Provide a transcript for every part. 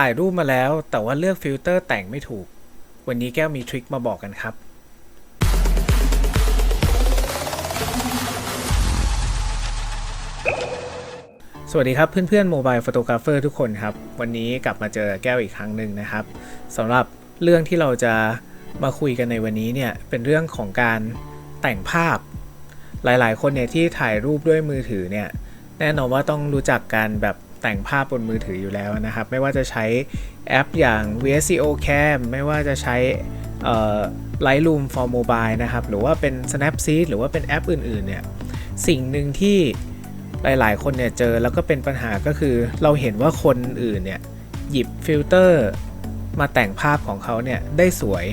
ถ่ายรูปมาแล้ว แต่ว่าเลือกฟิลเตอร์แต่งไม่ถูก วันนี้แก้วมีทริคมาบอกกันครับ สวัสดีครับเพื่อนๆโมบายฟ o โตกราฟเฟอร์ทุกคนครับ วันนี้กลับมาเจอแก้วอีกครั้งหนึ่งนะครับสำหรับเรื่องที่เราจะมาคุยกันในวันนี้เนี่ย เป็นเรื่องของการแต่งภาพ หลายๆ คนเนี่ยที่ถ่ายรูปด้วยมือถือเนี่ย แน่นอนว่าต้องรู้จักการแบบ แต่งภาพบนมือถืออยู่แล้วนะครับ ไม่ว่าจะใช้แอปอย่าง VSCO Cam ไม่ว่าจะใช้ Lightroom for Mobile นะครับ หรือว่าเป็น Snapseed หรือว่าเป็นแอปอื่นๆเนี่ยสิ่งหนึ่งที่หลายๆ คนเนี่ยเจอแล้วก็เป็นปัญหาก็คือเราเห็นว่าคนอื่นเนี่ยหยิบฟิลเตอร์มาแต่งภาพของเขาเนี่ยได้สวย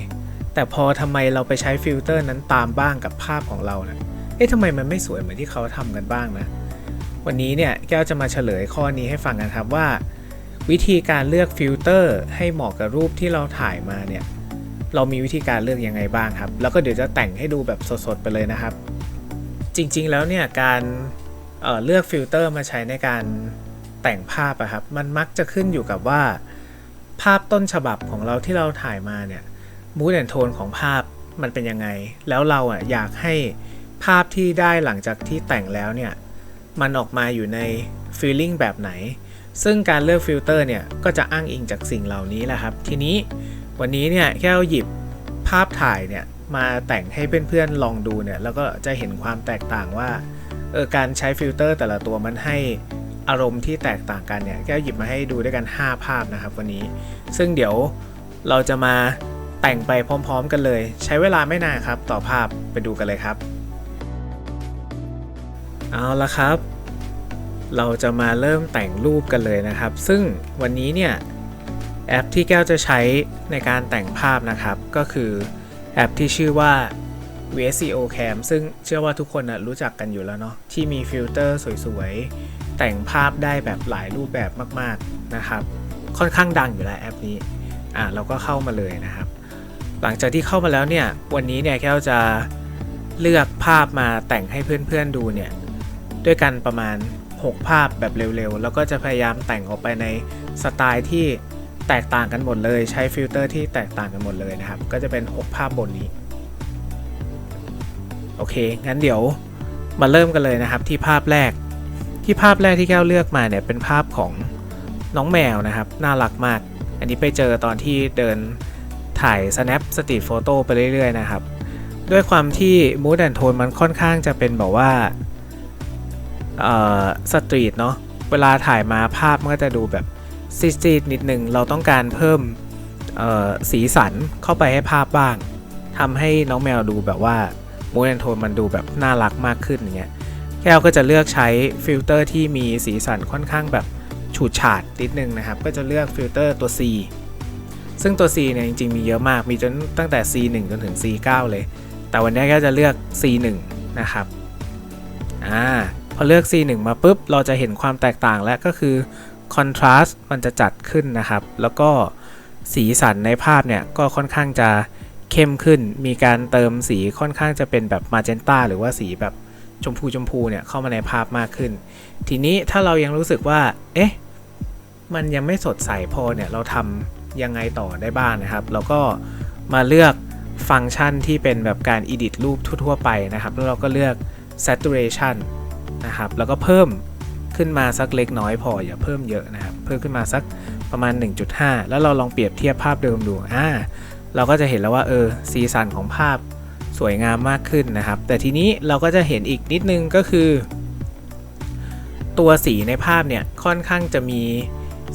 แต่พอทำไมเราไปใช้ฟิลเตอร์นั้นตามบ้างกับภาพของเราเนะเอ๊ะทำไมมันไม่สวยเหมือนที่เขาทำกันบ้างนะ วันนี้เนี่ยแก้วจะมาเฉลยข้อนี้ให้ฟังกันครับว่า วิธีการเลือกฟิลเตอร์ให้เหมาะกับรูปที่เราถ่ายมาเนี่ยเรามีวิธีการเลือกยังไงบ้างครับ แล้วก็เดี๋ยวจะแต่งให้ดูแบบสดๆไปเลยนะครับ จริงๆแล้วเนี่ยการเเลือกฟิลเตอร์มาใช้ในการแต่งภาพอะครับมันมักจะขึ้นอยู่กับว่า ภาพต้นฉบับของเราที่เราถ่ายมาเนี่ยมูดแอนโทนของภาพมันเป็นยังไง แล้วเราอะอยากให้ภาพที่ได้หลังจากที่แต่งแล้วเนี่ย มันออกมาอยู่ในฟีลลิ่งแบบไหน ซึ่งการเลือกฟิลเตอร์เนี่ย ก็จะอ้างอิงจากสิ่งเหล่านี้แหละครับ ทีนี้วันนี้เนี่ยแค่หยิบภาพถ่ายเนี่ย มาแต่งให้เพื่อนๆลองดูเนี่ย แล้วก็จะเห็นความแตกต่างว่าเออการใช้ฟิลเตอร์แต่ละตัวมันให้อารมณ์ที่แตกต่างกันเนี่ยแก้วหยิบมาให้ดูด้วยกัน 5 ภาพนะครับวันนี้ ซึ่งเดี๋ยวเราจะมาแต่งไปพร้อม ๆ กันเลย ใช้เวลาไม่นานครับ ต่อภาพไปดูกันเลยครับ เอาละครับ เราจะมาเริ่มแต่งรูปกันเลยนะครับ ซึ่งวันนี้เนี่ยแอปที่แก้วจะใช้ในการแต่งภาพนะครับ ก็คือแอปที่ชื่อว่า VSCO Cam ซึ่งเชื่อว่าทุกคนนะรู้จักกันอยู่แล้วเนาะที่มีฟิลเตอร์สวยๆ แต่งภาพได้แบบหลายรูปแบบมากๆนะครับ ค่อนข้างดังอยู่แล้วแอปนี้อะเราก็เข้ามาเลยนะครับ หลังจากที่เข้ามาแล้วเนี่ย วันนี้เนี่ยแก้วจะเลือกภาพมาแต่งให้เพื่อนๆดูเนี่ย ด้วยกันประมาณ 6 ภาพแบบเร็วๆ แล้วก็จะพยายามแต่งออกไปในสไตล์ที่แตกต่างกันหมดเลย ใช้ฟิลเตอร์ที่แตกต่างกันหมดเลยนะครับ ก็จะเป็น 6 ภาพบนนี้ โอเค งั้นเดี๋ยวมาเริ่มกันเลยนะครับที่ภาพแรก ที่ภาพแรกที่แก้วเลือกมาเนี่ยเป็นภาพของน้องแมวนะครับ น่ารักมาก อันนี้ไปเจอตอนที่เดินถ่าย snap street photo ไปเรื่อยๆนะครับ ด้วยความที่ mood and tone มันค่อนข้างจะเป็นแบบว่า สตรีทเนาะเวลาถ่ายมาภาพมันก็จะดูแบบซีดๆนิดนึง เราต้องการเพิ่มสีสันเข้าไปให้ภาพบ้างทำให้น้องแมวดูแบบว่ามูนแอนโทนมันดูแบบน่ารักมากขึ้นอย่างเงี้ยแก้วก็จะเลือกใช้ฟิลเตอร์ที่มีสีสันค่อนข้างแบบฉูดฉาดนิดนึงนะครับ ก็จะเลือกฟิลเตอร์ตัว C ซึ่งตัว C เนี่ยจริงๆมีเยอะมาก มีจนตั้งแต่ C1 จนถึง C9 เลย แต่วันนี้ก็จะเลือก C1 นะครับ อ่า อเลือก C1 มาปุ๊บ เราจะเห็นความแตกต่างและก็คือ contrast มันจะจัดขึ้นนะครับ แล้วก็สีสันในภาพเนี่ยก็ค่อนข้างจะเข้มขึ้น มีการเติมสีค่อนข้างจะเป็นแบบมาเจนต้าหรือว่าสีแบบชมพูชมพูเนี่ยเข้ามาในภาพมากขึ้น ทีนี้ถ้าเรายังรู้สึกว่า เอ๊ะ มันยังไม่สดใสพอเนี่ย เราทำยังไงต่อได้บ้างนะครับแล้วก็มาเลือกฟังก์ชันที่เป็นแบบการ edit รูปทั่วๆไปนะครับ แล้วเราก็เลือก saturation นะครับ แล้วก็เพิ่มขึ้นมาสักเล็กน้อยพออย่าเพิ่มเยอะนะครับ เพิ่มขึ้นมาสักประมาณ 1.5 แล้วเราลองเปรียบเทียบภาพเดิมดูอ่าเราก็จะเห็นแล้วว่าเออสีสันของภาพสวยงามมากขึ้นนะครับ แต่ทีนี้เราก็จะเห็นอีกนิดนึงก็คือ ตัวสีในภาพเนี่ยค่อนข้างจะมี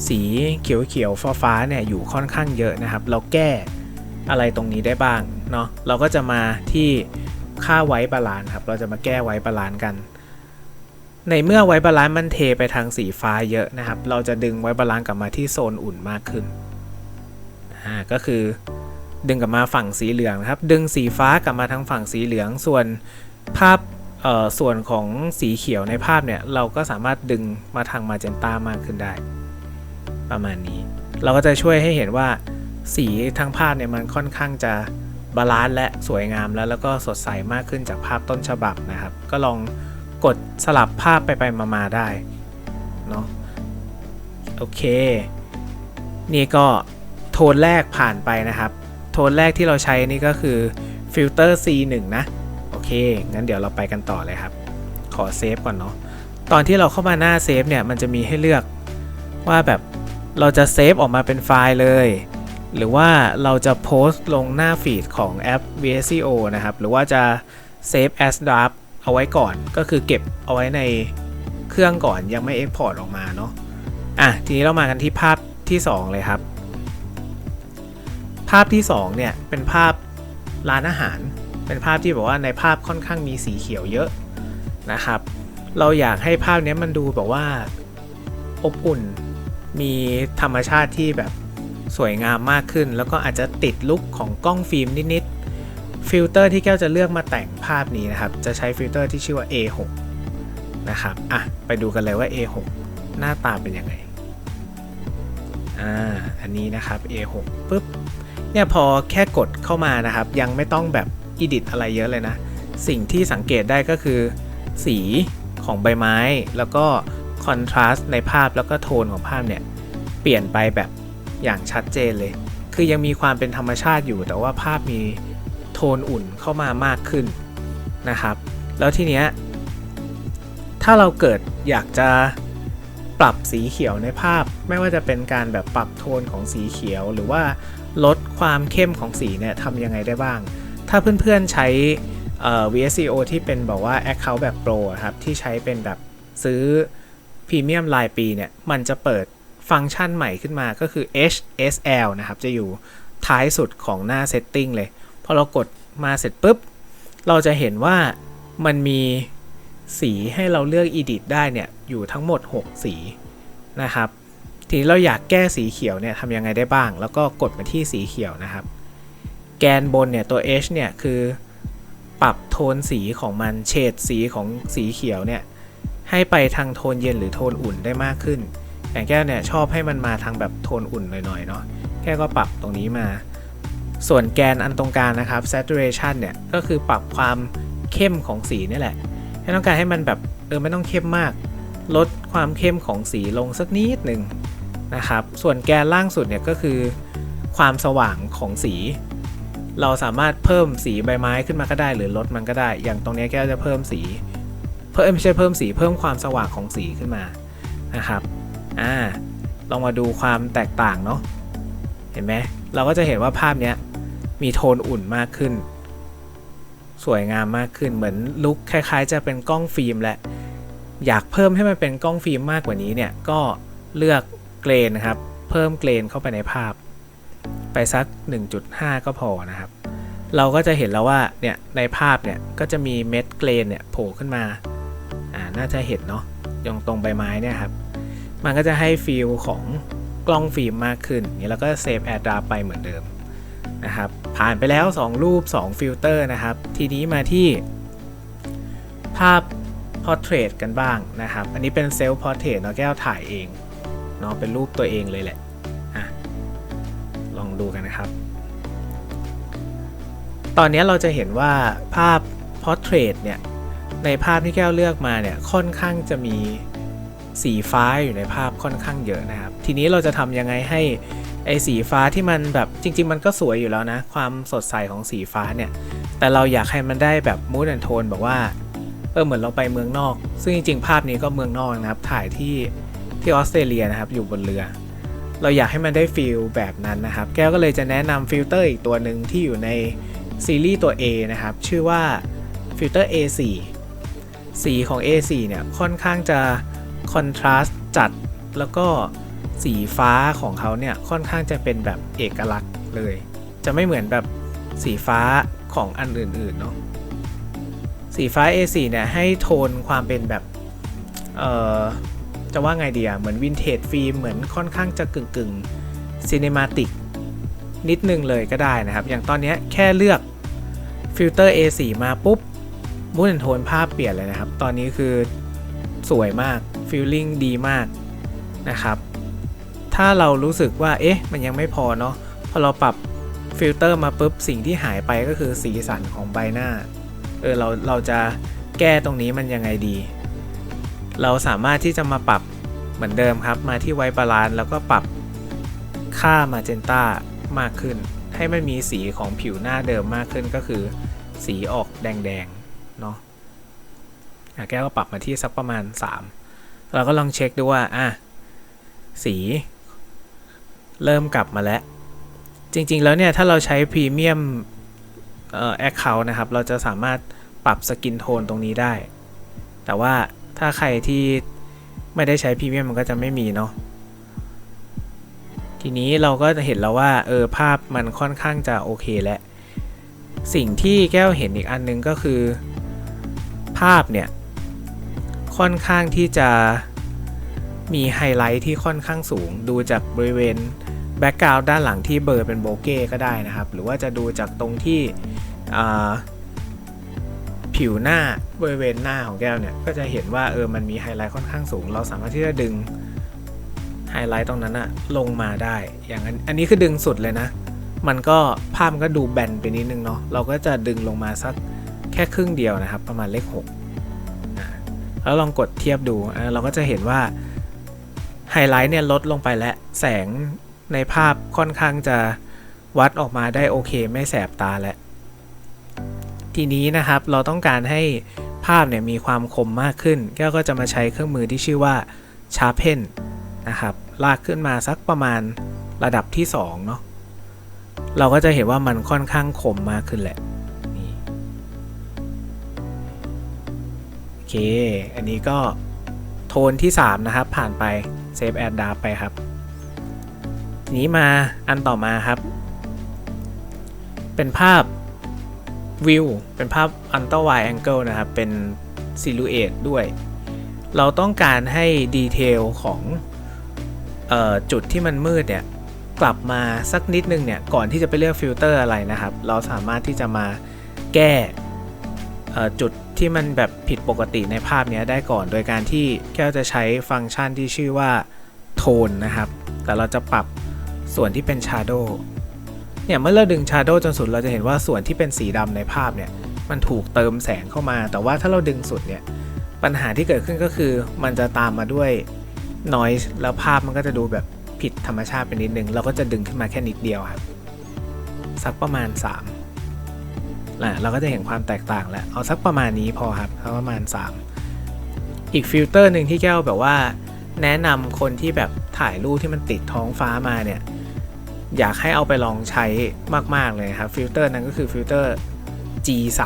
สีเขียวๆฟ้าๆเนี่ยอยู่ค่อนข้างเยอะนะครับ เราแก้อะไรตรงนี้ได้บ้างเนาะเราก็จะมาที่ค่าไว้บาลานซ์ครับ เราจะมาแก้ไว้บาลานซ์กัน ในเมื่อไวบาลานซ์มันเทไปทางสีฟ้าเยอะนะครับ เราจะดึงไวบาลานซ์กลับมาที่โซนอุ่นมากขึ้นอ่าก็คือดึงกลับมาฝั่งสีเหลืองนะครับ ดึงสีฟ้ากลับมาทางฝั่งสีเหลือง ส่วนภาพเอ่อส่วนของสีเขียวในภาพเนี่ย เราก็สามารถดึงมาทางมาเจนต้ามากขึ้นได้ ประมาณนี้ เราก็จะช่วยให้เห็นว่าสีทั้งภาพเนี่ยมันค่อนข้างจะบาลานซ์และสวยงามแล้วแล้วก็สดใสมากขึ้นจากภาพต้นฉบับนะครับ ก็ลอง กดสลับภาพไปไปมาๆได้เนาะโอเค นี่ก็โทนแรกผ่านไปนะครับ โทนแรกที่เราใช้นี่ก็คือฟิลเตอร์ C1 นะ โอเค งั้นเดี๋ยวเราไปกันต่อเลยครับ ขอเซฟก่อนเนาะตอนที่เราเข้ามาหน้าเซฟเนี่ยมันจะมีให้เลือกว่าแบบเราจะเซฟออกมาเป็นไฟล์เลย หรือว่าเราจะโพสต์ลงหน้าฟีดของแอป VSCO นะครับ หรือว่าจะเซฟ as draft เอาไว้ก่อนก็คือเก็บเอาไว้ในเครื่องก่อนยังไม่ Export ออกมาเนาะอะทีนี้เรามากันที่ภาพที่ 2 เลยครับ ภาพที่ 2 เนี่ย เป็นภาพร้านอาหาร เป็นภาพที่บอกว่าในภาพค่อนข้างมีสีเขียวเยอะนะครับ เราอยากให้ภาพนี้มันดูแบบว่าอบอุ่นมีธรรมชาติที่แบบสวยงามมากขึ้น แล้วก็อาจจะติดลุคของกล้องฟิล์มนิดๆ ฟิลเตอร์ที่แก้วจะเลือกมาแต่งภาพนี้นะครับ จะใช้ฟิลเตอร์ที่ชื่อว่า A6 นะครับ อะ ไปดูกันเลยว่า A6 หน้าตาเป็นยังไง อ่า อันนี้นะครับ A6 ปุ๊บ เนี่ยพอแค่กดเข้ามานะครับ ยังไม่ต้องแบบ edit อะไรเยอะเลยนะ สิ่งที่สังเกตได้ก็คือ สีของใบไม้ แล้วก็คอนทราสต์ในภาพแล้วก็โทนของภาพเนี่ย เปลี่ยนไปแบบอย่างชัดเจนเลย คือยังมีความเป็นธรรมชาติอยู่แต่ว่าภาพมี โทนอุ่นเข้ามามากขึ้นนะครับ แล้วทีเนี้ยถ้าเราเกิดอยากจะปรับสีเขียวในภาพ ไม่ว่าจะเป็นการแบบปรับโทนของสีเขียว หรือว่าลดความเข้มของสีเนี่ยทำยังไงได้บ้าง ถ้าเพื่อนๆใช้ VSCO ที่เป็นบอกว่า Account แบบ Pro ครับ ที่ใช้เป็นแบบซื้อพรีเมียมรายปีเนี่ย มันจะเปิดฟังก์ชันใหม่ขึ้นมาก็คือ HSL นะครับ จะอยู่ท้ายสุดของหน้า Setting เลย พอเรากดมาเสร็จปุ๊บ เราจะเห็นว่ามันมีสีให้เราเลือก Edit ได้เนี่ยอยู่ทั้งหมด 6 สีนะครับ ทีนี้เราอยากแก้สีเขียวเนี่ยทำยังไงได้บ้าง แล้วก็กดมาที่สีเขียวนะครับ แกนบนเนี่ยตัว H เนี่ยคือปรับโทนสีของมันเฉดสีของสีเขียวเนี่ยให้ไปทางโทนเย็นหรือโทนอุ่นได้มากขึ้นอย่างแก้วเนี่ยชอบให้มันมาทางแบบโทนอุ่นหน่อยๆเนาะแก้วก็ปรับตรงนี้มา ส่วนแกนอันตรงกลางนะครับ saturation เนี่ยก็คือปรับความเข้มของสีนี่แหละ ให้ต้องการให้มันแบบเออไม่ต้องเข้มมาก ลดความเข้มของสีลงสักนิดหนึ่งนะครับ ส่วนแกนล่างสุดเนี่ยก็คือความสว่างของสี เราสามารถเพิ่มสีใบไม้ขึ้นมาก็ได้ หรือลดมันก็ได้ อย่างตรงนี้แก้วจะเพิ่มสี เพิ่มไม่ใช่เพิ่มสีเพิ่มความสว่างของสีขึ้นมานะครับ อ่าลองมาดูความแตกต่างเนาะ เห็นไหม เราก็จะเห็นว่าภาพเนี้ย มีโทนอุ่นมากขึ้น สวยงามมากขึ้นเหมือนลุคคล้าย ๆ จะเป็นกล้องฟิล์มแหละ อยากเพิ่มให้มันเป็นกล้องฟิล์มมากกว่านี้เนี่ยก็เลือกเกรนนะครับ เพิ่มเกรนเข้าไปในภาพ ไปสัก 1.5 ก็พอนะครับ เราก็จะเห็นแล้วว่าเนี่ยในภาพเนี่ยก็จะมีเม็ดเกรนเนี่ยโผล่ขึ้นมาอ่าน่าจะเห็นเนาะยงตรงใบไม้เนี่ยครับ มันก็จะให้ฟีลของกล้องฟิล์มมากขึ้นนี่แล้วก็เซฟแอร์ดราไปเหมือนเดิม นะครับผ่านไปแล้ว 2 รูป 2 ฟิลเตอร์นะครับ ทีนี้มาที่ภาพ Portrait กันบ้างนะครับ อันนี้เป็นเซลฟ์พอร์เทรตเนาะแก้วถ่ายเองเนาะเป็นรูปตัวเองเลยแหละอะลองดูกันนะครับ ตอนนี้เราจะเห็นว่าภาพ Portrait เนี่ยในภาพที่แก้วเลือกมาเนี่ยค่อนข้างจะมีสีฟ้าอยู่ในภาพค่อนข้างเยอะนะครับ ทีนี้เราจะทำยังไงให้ ไอ้สีฟ้าที่มันแบบจริง ๆ มันก็สวยอยู่แล้วนะ ความสดใสของสีฟ้าเนี่ย แต่เราอยากให้มันได้แบบมูดแอนโทนแบบว่าเออเหมือนเราไปเมืองนอก ซึ่งจริง ๆ ภาพนี้ก็เมืองนอกนะครับ ถ่ายที่ที่ออสเตรเลียนะครับ อยู่บนเรือ เราอยากให้มันได้ฟิลแบบนั้นนะครับ แก้วก็เลยจะแนะนำฟิลเตอร์อีกตัวหนึ่งที่อยู่ในซีรีส์ตัว A นะครับ ชื่อว่าฟิลเตอร์ A4 สีของ A4 เนี่ยค่อนข้างจะคอนทราสต์จัดแล้วก็ สีฟ้าของเขาเนี่ยค่อนข้างจะเป็นแบบเอกลักษณ์เลย จะไม่เหมือนแบบสีฟ้าของอันอื่นๆเนาะสีฟ้า A4 เนี่ยให้โทนความเป็นแบบเอ่อจะว่าไงดีอะเหมือนวินเทจฟิล์มเหมือนค่อนข้างจะกึ่งกึ่งซีเนมาติกนิดนึงเลยก็ได้นะครับ อย่างตอนนี้แค่เลือกฟิลเตอร์ A4 มาปุ๊บมูนโทนภาพเปลี่ยนเลยนะครับ ตอนนี้คือสวยมากฟีลลิ่งดีมากนะครับ ถ้าเรารู้สึกว่าเอ๊ะมันยังไม่พอเนาะพอเราปรับฟิลเตอร์มาปุ๊บสิ่งที่หายไปก็คือสีสันของใบหน้าเออเราเราจะแก้ตรงนี้มันยังไงดี เราสามารถที่จะมาปรับเหมือนเดิมครับ มาที่ไวบาลานแล้วก็ปรับค่ามาเจนต้ามากขึ้น ให้มันมีสีของผิวหน้าเดิมมากขึ้นก็คือ สีออกแดงๆเนาะแก้วก็ปรับมาที่สักประมาณ 3 เราก็ลองเช็คดูว่าอะสี เริ่มกลับมาแล้ว จริง ๆ แล้วเนี่ย ถ้าเราใช้พรีเมียมเอ่อแอคเคาท์นะครับ เราจะสามารถปรับสกินโทนตรงนี้ได้ แต่ว่าถ้าใครที่ไม่ได้ใช้พรีเมียมมันก็จะไม่มีเนาะทีนี้เราก็จะเห็นแล้วว่าเออภาพมันค่อนข้างจะโอเคแล้วสิ่งที่แก้วเห็นอีกอันนึงก็คือ ภาพเนี่ยค่อนข้างที่จะมีไฮไลท์ที่ค่อนข้างสูงดูจากบริเวณ แบ็กกราวด์ด้านหลังที่เบลอร์เป็นโบเก้ก็ได้นะครับ หรือว่าจะดูจากตรงที่ผิวหน้าบริเวณหน้าของแก้วเนี่ย ก็จะเห็นว่าเออมันมีไฮไลท์ค่อนข้างสูง เราสามารถที่จะดึงไฮไลท์ตรงนั้นอะลงมาได้ อย่างนั้นอันนี้คือดึงสุดเลยนะ มันก็ภาพมันก็ดูแบนไปนิดนึงเนาะเราก็จะดึงลงมาสักแค่ครึ่งเดียวนะครับ ประมาณเลข6แล้วลองกดเทียบดูเราก็จะเห็นว่าไฮไลท์เนี่ยลดลงไปแล้วแสง ในภาพค่อนข้างจะวัดออกมาได้โอเคไม่แสบตาแล้วทีนี้นะครับเราต้องการให้ภาพเนี่ยมีความคมมากขึ้น แก้วก็จะมาใช้เครื่องมือที่ชื่อว่า Sharpen นะครับลากขึ้นมาสักประมาณระดับที่2เนาะเราก็จะเห็นว่ามันค่อนข้างคมมากขึ้นแหละนี่โอเค อันนี้ก็โทนที่ 3 นะครับ ผ่านไปเซฟแอดดาไปครับ ทีนี้มาอันต่อมาครับ เป็นภาพวิวเป็นภาพอันเตอร์ไวแองเกิลนะครับ เป็นซิลูเอตด้วย เราต้องการให้ดีเทลของออจุดที่มันมืดเนี่ย กลับมาสักนิดนึงเนี่ย ก่อนที่จะไปเลือกฟิลเตอร์อะไรนะครับ เราสามารถที่จะมาแก้จุดที่มันแบบผิดปกติในภาพนี้ได้ก่อน โดยการที่แก้วจะใช้ฟังก์ชันที่ชื่อว่าโทนนะครับ แต่เราจะปรับ ส่วนที่เป็น Shadow เนี่ยเมื่อเราดึง Shadow จนสุดเราจะเห็นว่าส่วนที่เป็นสีดำในภาพเนี่ยมันถูกเติมแสงเข้ามา แต่ว่าถ้าเราดึงสุดเนี่ยปัญหาที่เกิดขึ้นก็คือมันจะตามมาด้วย noise แล้วภาพมันก็จะดูแบบผิดธรรมชาติไปนิดนึง เราก็จะดึงขึ้นมาแค่นิดเดียวครับ สักประมาณ3อะเราก็จะเห็นความแตกต่างแล้ว เอาสักประมาณนี้พอครับเอาประมาณ 3 อีกฟิลเตอร์หนึ่งที่แก้วแบบว่า แนะนำคนที่แบบถ่ายรูปที่มันติดท้องฟ้ามาเนี่ย อยากให้เอาไปลองใช้มากๆเลยครับฟิลเตอร์นั้นก็คือฟิลเตอร์ G3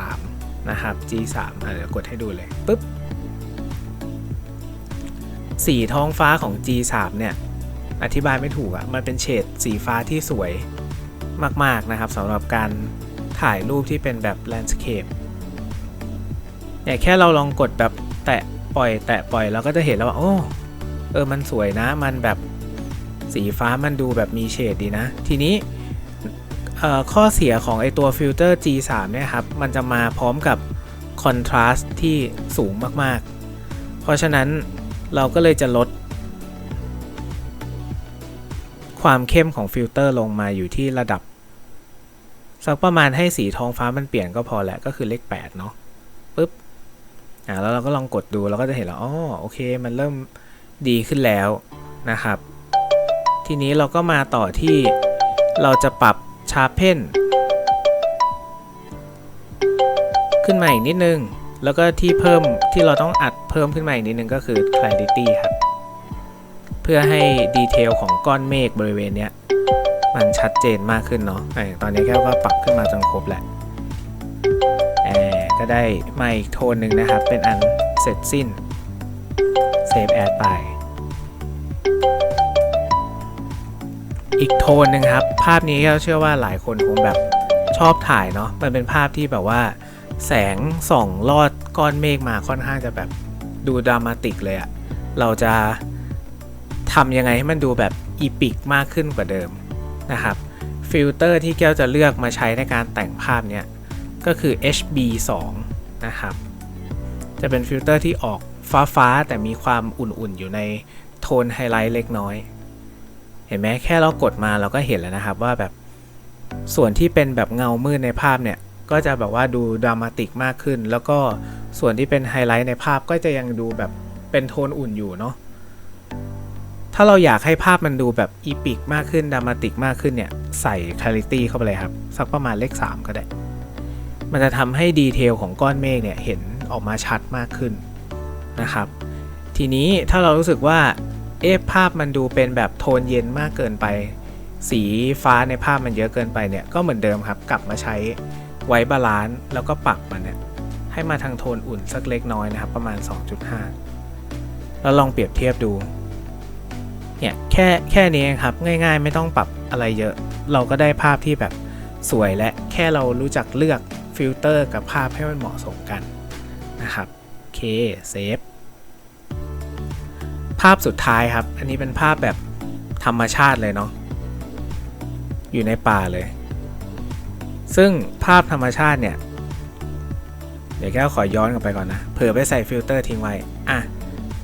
นะครับ G3 เดี๋ยวกดให้ดูเลยปุ๊บสีท้องฟ้าของ G3 เนี่ยอธิบายไม่ถูกอะ่ะมันเป็นเฉดสีฟ้าที่สวยมากๆนะครับสำหรับการถ่ายรูปที่เป็นแบบแลนด์สเคปเนี่ยแค่เราลองกดแบบแตะปล่อยแตะปล่อยเราก็จะเห็นแล้วว่าโอ้เออมันสวยนะมันแบบ สีฟ้ามันดูแบบมีเฉดดีนะ ทีนี้ข้อเสียของไอตัวฟิลเตอร์ G3 เนี่ยครับ มันจะมาพร้อมกับคอนทราสต์ที่สูงมากๆ เพราะฉะนั้นเราก็เลยจะลด ความเข้มของฟิลเตอร์ลงมาอยู่ที่ระดับ สักประมาณให้สีท้องฟ้ามันเปลี่ยนก็พอแหละ ก็คือเลข 8 เนาะปึ๊บอ่าแล้วเราก็ลองกดดูเราก็จะเห็นแล้วอ๋อโอเค มันเริ่มดีขึ้นแล้วนะครับ ทีนี้เราก็มาต่อที่เราจะปรับชาร์เพนขึ้นมาอีกนิดนึง แล้วก็ที่เพิ่มที่เราต้องอัดเพิ่มขึ้นมาอีกนิดนึงก็คือ clarity ครับ เพื่อให้ดีเทลของก้อนเมฆบริเวณเนี้ย มันชัดเจนมากขึ้นเนาะอะตอนนี้แก้วก็ปรับขึ้นมาจนครบแหละแอก็ได้มาอีกโทนหนึ่งนะครับ เป็นอันเสร็จสิ้น Save Ad ไป อีกโทนหนึ่งครับ ภาพนี้ก็เชื่อว่าหลายคนคงแบบชอบถ่ายเนาะมันเป็นภาพที่แบบว่า แสงส่องลอดก้อนเมฆมาค่อนข้างจะแบบดูดรามาติกเลยอะเราจะทำยังไงให้มันดูแบบอีพิกมากขึ้นกว่าเดิมนะครับฟิลเตอร์ที่แก้วจะเลือกมาใช้ในการแต่งภาพเนี้ยก็คือ HB2 นะครับ จะเป็นฟิลเตอร์ที่ออกฟ้าๆ แต่มีความอุ่นๆ อยู่ในโทนไฮไลท์เล็กน้อย เห็นไหมแค่เรากดมาเราก็เห็นแล้วนะครับว่าแบบส่วนที่เป็นแบบเงามืดในภาพเนี่ยก็จะแบบว่าดูดรามาติกมากขึ้น แล้วก็ส่วนที่เป็นไฮไลท์ในภาพก็จะยังดูแบบเป็นโทนอุ่นอยู่เนาะถ้าเราอยากให้ภาพมันดูแบบอีพิกมากขึ้นดรามาติกมากขึ้นเนี่ยใส่ clarity เข้าไปเลยครับ สักประมาณเลข 3 ก็ได้ มันจะทำให้ดีเทลของก้อนเมฆเนี่ยเห็นออกมาชัดมากขึ้นนะครับ ทีนี้ถ้าเรารู้สึกว่า เอ๊ะภาพมันดูเป็นแบบโทนเย็นมากเกินไป สีฟ้าในภาพมันเยอะเกินไปเนี่ยก็เหมือนเดิมครับ กลับมาใช้ไว้บาลานซ์แล้วก็ปรับมันเนี่ยให้มาทางโทนอุ่นสักเล็กน้อยนะครับ ประมาณ 2.5 แล้วลองเปรียบเทียบดูเนี่ยแค่แค่นี้เองครับง่ายๆ ไม่ต้องปรับอะไรเยอะ เราก็ได้ภาพที่แบบสวยและแค่เรารู้จักเลือกฟิลเตอร์กับภาพให้มันเหมาะสมกันนะครับ โอเคเซฟ ภาพสุดท้ายครับ อันนี้เป็นภาพแบบธรรมชาติเลยเนาะ อยู่ในป่าเลย ซึ่งภาพธรรมชาติเนี่ย เดี๋ยวแก้วขอย้อนกลับไปก่อนนะ เผื่อไปใส่ฟิลเตอร์ทิ้งไว้ อะ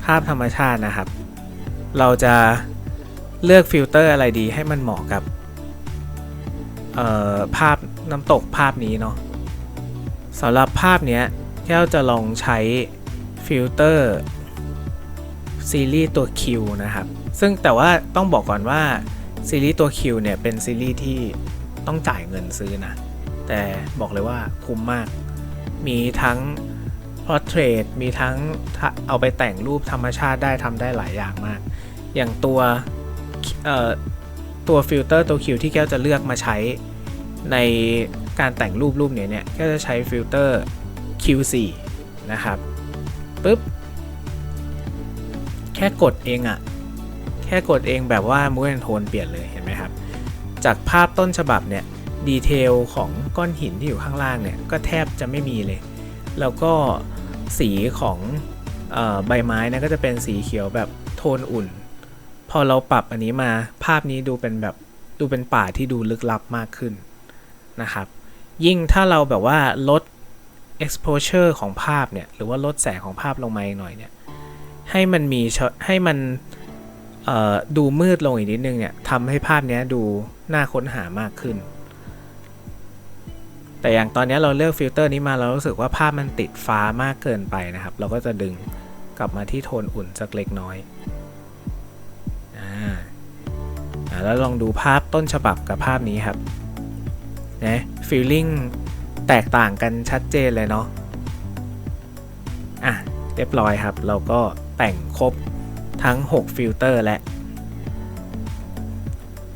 ภาพธรรมชาตินะครับ เราจะเลือกฟิลเตอร์อะไรดีให้มันเหมาะกับ เอ่อ ภาพน้ำตกภาพนี้เนาะสำหรับภาพเนี้ยแก้วจะลองใช้ฟิลเตอร์ ซีรีส์ตัว Q นะครับ ซึ่งแต่ว่าต้องบอกก่อนว่าซีรีส์ตัว Q เนี่ยเป็นซีรีส์ที่ต้องจ่ายเงินซื้อนะ แต่บอกเลยว่าคุ้มมาก มีทั้ง portrait มีทั้งเอาไปแต่งรูปธรรมชาติได้ทำได้หลายอย่างมาก อย่างตัวตัวฟิลเตอร์ตัวคิวที่แก้วจะเลือกมาใช้ในการแต่งรูปรูปเนี้ยเนี่ยแก้วจะใช้ฟิลเตอร์ Q4 นะครับปุ๊บ แค่กดเองอะแค่กดเองแบบว่ามูนโทนเปลี่ยนเลยเห็นไหมครับ จากภาพต้นฉบับเนี่ยดีเทลของก้อนหินที่อยู่ข้างล่างเนี่ยก็แทบจะไม่มีเลย แล้วก็สีของออใบไม้นะก็จะเป็นสีเขียวแบบโทนอุ่น พอเราปรับอันนี้มาภาพนี้ดูเป็นแบบดูเป็นป่าที่ดูลึกลับมากขึ้นนะครับ ยิ่งถ้าเราแบบว่าลด exposure ของภาพเนี่ยหรือว่าลดแสงของภาพลงมาอีกหน่อยเนี่ย ให้มันมีให้มันดูมืดลงอีกนิดนึงเนี่ยทำให้ภาพนี้ดูน่าค้นหามากขึ้น แต่อย่างตอนนี้เราเลือกฟิลเตอร์นี้มาเรารู้สึกว่าภาพมันติดฟ้ามากเกินไปนะครับ เราก็จะดึงกลับมาที่โทนอุ่นสักเล็กน้อยอ่าแล้วลองดูภาพต้นฉบับกับภาพนี้ครับนะฟีลลิ่งแตกต่างกันชัดเจนเลยเนาะอะเรียบร้อยครับ เราก็ แต่งครบทั้ง 6 ฟิลเตอร์และ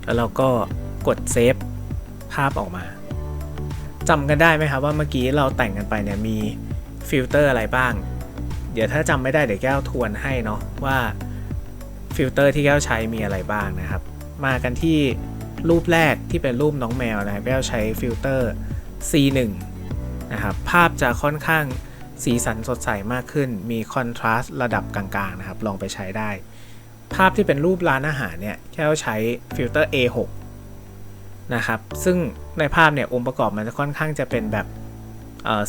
แล้วเราก็กดเซฟภาพออกมาจำกันได้ไหมครับว่าเมื่อกี้เราแต่งกันไปเนี่ยมีฟิลเตอร์อะไรบ้าง เดี๋ยวถ้าจำไม่ได้เดี๋ยวแก้วทวนให้เนาะว่าฟิลเตอร์ที่แก้วใช้มีอะไรบ้างนะครับ มากันที่รูปแรกที่เป็นรูปน้องแมวนะครับแก้วใช้ฟิลเตอร์ C1 นะครับภาพจะค่อนข้าง สีสันสดใสมากขึ้น มีคอนทราสต์ระดับกลางๆนะครับ ลองไปใช้ได้ ภาพที่เป็นรูปร้านอาหารเนี่ยแค่ใช้ฟิลเตอร์ A6 นะครับ ซึ่งในภาพเนี่ยองค์ประกอบมันจะค่อนข้างจะเป็นแบบ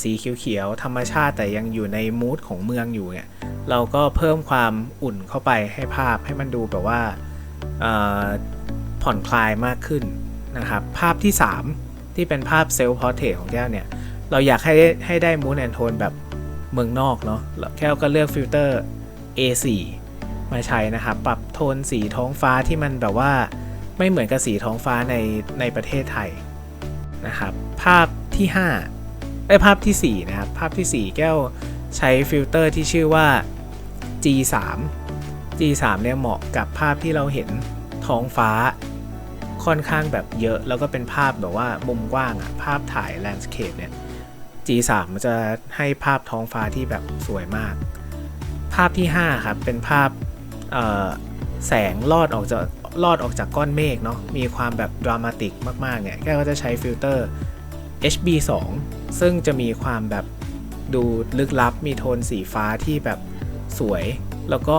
สีเขียวๆธรรมชาติแต่ยังอยู่ในมูดของเมืองอยู่เนี่ยเราก็เพิ่มความอุ่นเข้าไปให้ภาพให้มันดูแบบว่าผ่อนคลายมากขึ้นนะครับ ภาพที่ 3 ที่เป็นภาพเซลล์พอร์เทรตของแก้วเนี่ย เราอยากให้ให้ได้มูดแอนโทนแบบ เมืองนอกเนาะแก้วก็เลือกฟิลเตอร์ A4 มาใช้นะครับ ปรับโทนสีท้องฟ้าที่มันแบบว่าไม่เหมือนกับสีท้องฟ้าในในประเทศไทยนะครับ ภาพที่5ไอภาพที่ 4 นะครับ ภาพที่ 4 แก้วใช้ฟิลเตอร์ที่ชื่อว่า G3 G3 เนี่ยเหมาะกับภาพที่เราเห็นท้องฟ้าค่อนข้างแบบเยอะ แล้วก็เป็นภาพแบบว่ามุมกว้างอะภาพถ่ายแลนด์สเคปเนี่ย G3 มันจะให้ภาพท้องฟ้าที่แบบสวยมาก ภาพที่ 5 ครับ เป็นภาพแสงลอดออกจากลอดออกจากก้อนเมฆเนาะมีความแบบดรามาติกมาก ๆ เนี่ยแกก็จะใช้ฟิลเตอร์ HB2 ซึ่งจะมีความแบบดูลึกลับ มีโทนสีฟ้าที่แบบสวย แล้วก็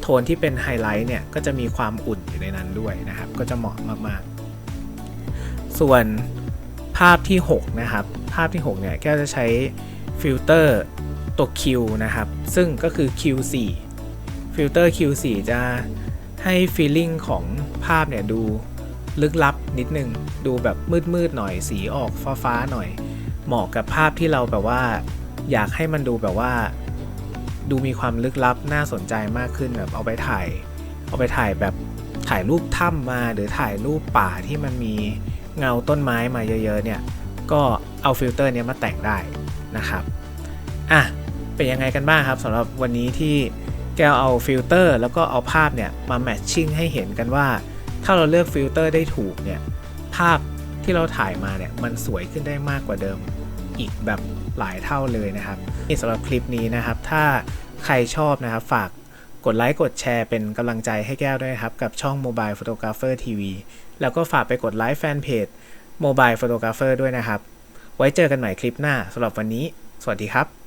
โทนที่เป็นไฮไลท์เนี่ย ก็จะมีความอุ่นอยู่ในนั้นด้วยนะครับ ก็จะเหมาะมาก ๆ ส่วนภาพที่ 6 นะครับ ภาพที่ 6 เนี่ย แก้วจะใช้ฟิลเตอร์ตัว Q นะครับ ซึ่งก็คือ Q4 ฟิลเตอร์ Q4 จะให้ feeling ของภาพเนี่ยดูลึกลับนิดนึง ดูแบบมืดๆหน่อย สีออกฟ้าๆหน่อย เหมาะกับภาพที่เราแบบว่า อยากให้มันดูแบบว่า ดูมีความลึกลับน่าสนใจมากขึ้นแบบเอาไปถ่าย เอาไปถ่ายแบบถ่ายรูปถ้ำมาหรือถ่ายรูปป่าที่มันมีเงาต้นไม้มาเยอะๆเนี่ย ก็เอาฟิลเตอร์นี้มาแต่งได้นะครับอะเป็นยังไงกันบ้างครับสำหรับวันนี้ที่แก้วเอาฟิลเตอร์แล้วก็เอาภาพเนี่ยมาแมทชิ่งให้เห็นกันว่า ถ้าเราเลือกฟิลเตอร์ได้ถูกเนี่ยภาพที่เราถ่ายมาเนี่ยมันสวยขึ้นได้มากกว่าเดิมอีกแบบหลายเท่าเลยนะครับนี่สำหรับคลิปนี้นะครับ ถ้าใครชอบนะครับฝากกดไลค์กดแชร์เป็นกำลังใจให้แก้วด้วยครับ กับช่อง Mobile Photographer TV แล้วก็ฝากไปกดไลค์แฟนเพจ Mobile Photographer ด้วยนะครับ ไว้เจอกันใหม่คลิปหน้าสำหรับวันนี้ สวัสดีครับ